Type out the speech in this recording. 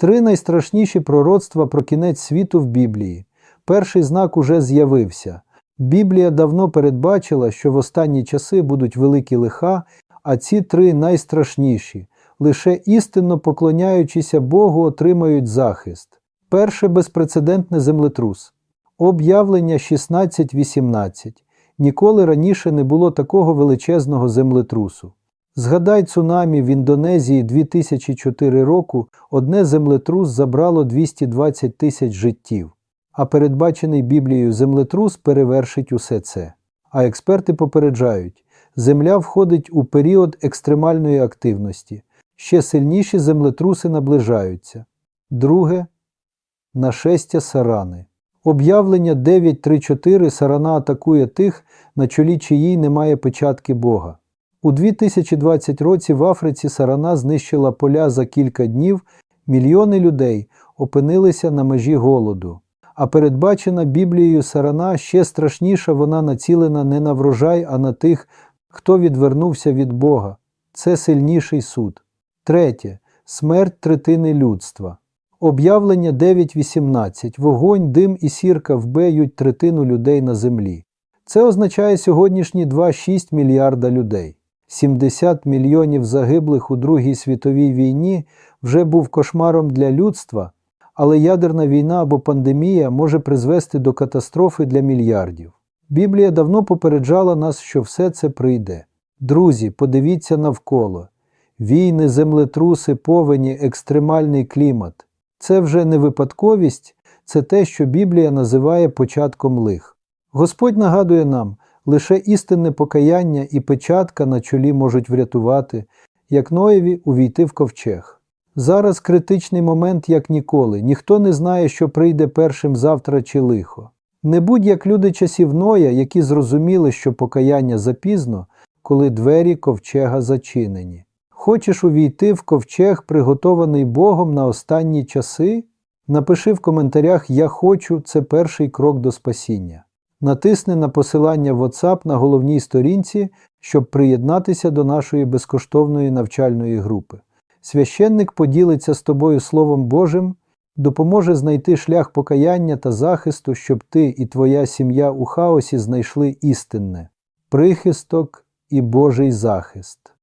Три найстрашніші пророцтва про кінець світу в Біблії. Перший знак уже з'явився. Біблія давно передбачила, що в останні часи будуть великі лиха, а ці три найстрашніші. Лише істинно поклоняючися Богу отримають захист. Перше безпрецедентне землетрус. Об'явлення 16.18. Ніколи раніше не було такого величезного землетрусу. Згадай цунамі в Індонезії 2004 року одне землетрус забрало 220 тисяч життів, а передбачений Біблією землетрус перевершить усе це. А експерти попереджають, Земля входить у період екстремальної активності, ще сильніші землетруси наближаються. Друге нашестя сарани. Об'явлення 9.3.4 сарана атакує тих, на чолі чиїй немає печатки Бога. У 2020 році в Африці сарана знищила поля за кілька днів, мільйони людей опинилися на межі голоду. А передбачена Біблією сарана ще страшніша вона націлена не на врожай, а на тих, хто відвернувся від Бога. Це сильніший суд. Третє. Смерть третини людства. Об'явлення 9.18. Вогонь, дим і сірка вбиють третину людей на землі. Це означає сьогоднішні 2,6 мільярда людей. 70 мільйонів загиблих у Другій світовій війні вже був кошмаром для людства, але ядерна війна або пандемія може призвести до катастрофи для мільярдів. Біблія давно попереджала нас, що все це прийде. Друзі, подивіться навколо. Війни, землетруси, повені, екстремальний клімат. Це вже не випадковість, це те, що Біблія називає початком лих. Господь нагадує нам, лише істинне покаяння і печатка на чолі можуть врятувати, як Ноєві увійти в ковчег. Зараз критичний момент, як ніколи. Ніхто не знає, що прийде першим завтра чи лихо. Не будь як люди часів Ноя, які зрозуміли, що покаяння запізно, коли двері ковчега зачинені. Хочеш увійти в ковчег, приготований Богом на останні часи? Напиши в коментарях Я хочу це перший крок до спасіння. Натисни на посилання WhatsApp на головній сторінці, щоб приєднатися до нашої безкоштовної навчальної групи. Священник поділиться з тобою Словом Божим, допоможе знайти шлях покаяння та захисту, щоб ти і твоя сім'я у хаосі знайшли істинне, прихисток і Божий захист.